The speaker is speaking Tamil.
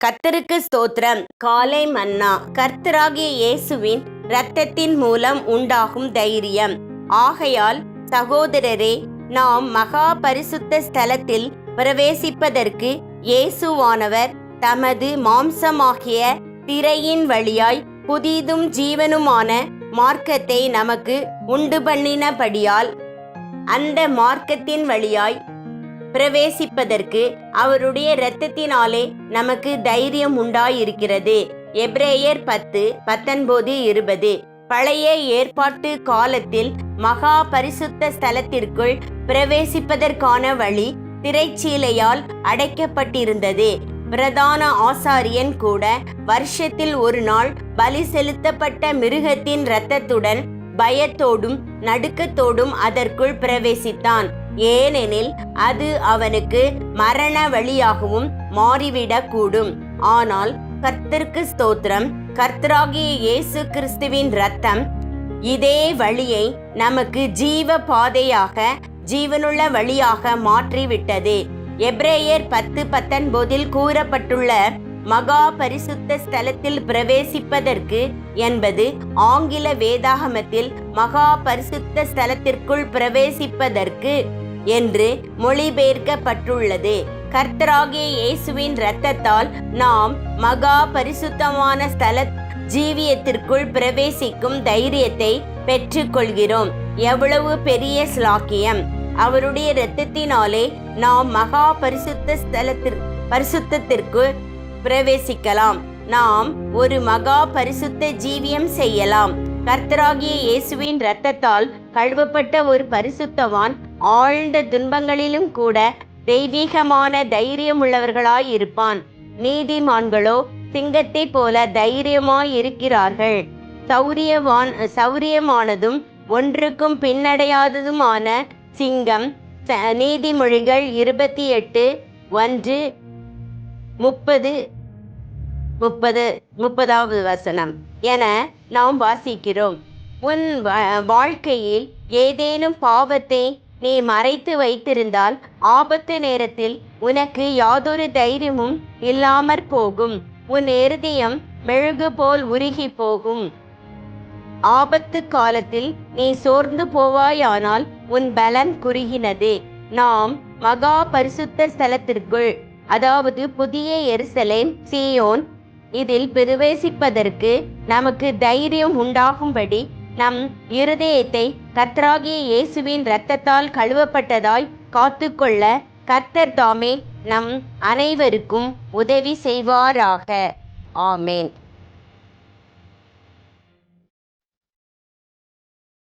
கர்த்தருக்கு ஸ்தோத்திரம். காலை மன்னா. கர்த்தராகிய இயேசுவின் இரத்தத்தின் மூலம் உண்டாகும் தைரியம். ஆகையால் சகோதரரே நாம் மகா பரிசுத்த ஸ்தலத்தில் பிரவேசிப்பதற்கு இயேசுவானவர் தமது மாம்சமாகிய திரையின் வழியாய் புதிதும் ஜீவனுமான மார்க்கத்தை நமக்கு உண்டு பண்ணினபடியால் அந்த மார்க்கத்தின் வழியாய் பிரவேசிப்பதற்கு அவருடைய இரத்தத்தினாலே நமக்கு தைரியம் உண்டாயிருக்கிறது. எப்ரேயர் பத்து பத்தொன்பது இருபது. பழைய ஏற்பாட்டு காலத்தில் மகா பரிசுத்த ஸ்தலத்திற்குள் பிரவேசிப்பதற்கான வழி திரைச்சீலையால் அடைக்கப்பட்டிருந்தது. பிரதான ஆசாரியன் கூட வருஷத்தில் ஒரு நாள் பலி செலுத்தப்பட்ட மிருகத்தின் இரத்தத்துடன் பயத்தோடும் நடுக்கத்தோடும் அதற்குள் பிரவேசித்தான். ஏனெனில் அது அவனுக்கு மரண வழியாகவும் மாறிவிடக்கூடும் ஆனால் கர்த்தருக்கு ஸ்தோத்திரம் கர்த்தராகிய இயேசு கிறிஸ்துவின் இரத்தம் இதே வழியை நமக்கு ஜீவ பாதையாக ஜீவனுள்ள வழியாக மாற்றிவிட்டது. எப்ரேயர் பத்து பத்தொன்பதில் கூறப்பட்டுள்ள மகா பரிசுத்த ஸ்தலத்தில் பிரவேசிப்பதற்கு என்பது ஆங்கில வேதாகமத்தில் மகா பரிசுத்த ஸ்தலத்திற்குள் பிரவேசிப்பதற்கு என்று மொழிபெயர்க்கப்பட்டுள்ளது. கர்த்தராகிய இயேசுவின் இரத்தத்தால் நாம் மகா பரிசுத்தமான ஸ்தல ஜீவியத்திற்குள் பிரவேசிக்கும் தைரியத்தை பெற்றுக்கொள்கிறோம். எவ்வளவு பெரிய ஸ்லாக்கியம். அவருடைய இரத்தத்தினாலே நாம் மகா பரிசுத்த ஸ்தலத்திற்கு பரிசுத்தத்திற்கு பிரவேசிக்கலாம். நாம் ஒரு மகா பரிசுத்த ஜீவியம் செய்யலாம். கர்த்தராகிய இயேசுவின் இரத்தத்தால் கழுவப்பட்ட ஒரு பரிசுத்தவான் ஆழ்ந்த துன்பங்களிலும் கூட தெய்வீகமான தைரியம் உள்ளவர்களாய் இருப்பான். நீதிமான்களோ சிங்கத்தைப் போல தைரியமாய் இருக்கிறார்கள் சௌரியவான் சௌரியமானதும் ஒன்றுக்கும் பின்னடையாததுமான சிங்கம் ச- நீதிமொழிகள் இருபத்தி எட்டு ஒன்று முப்பது முப்பது முப்பதாவது வசனம். என நாம் வாசிக்கிறோம். உன் வாழ்க்கையில் ஏதேனும் பாவத்தை நீ மறைத்து வைத்திருந்தால் ஆபத்து நேரத்தில் உனக்கு யாதொரு தைரியமும் இல்லாமற் போகும். உன் இருதயம் மெழுகு போல் உருகி போகும். ஆபத்து காலத்தில் நீ சோர்ந்து போவாயானால் உன் பலன் குறுகினது. நாம் மகா பரிசுத்த ஸ்தலத்திற்குள் அதாவது புதிய எருசலேம் சீயோன் இதில் பிரவேசிப்பதற்கு நமக்கு தைரியம் உண்டாகும்படி நம் இருதயத்தை கர்த்தராகிய இயேசுவின் இரத்தத்தால் கழுவப்பட்டதாய் காத்துக்கொள்ள கர்த்தர் தாமே நம் அனைவருக்கும் உதவி செய்வாராக. ஆமேன்.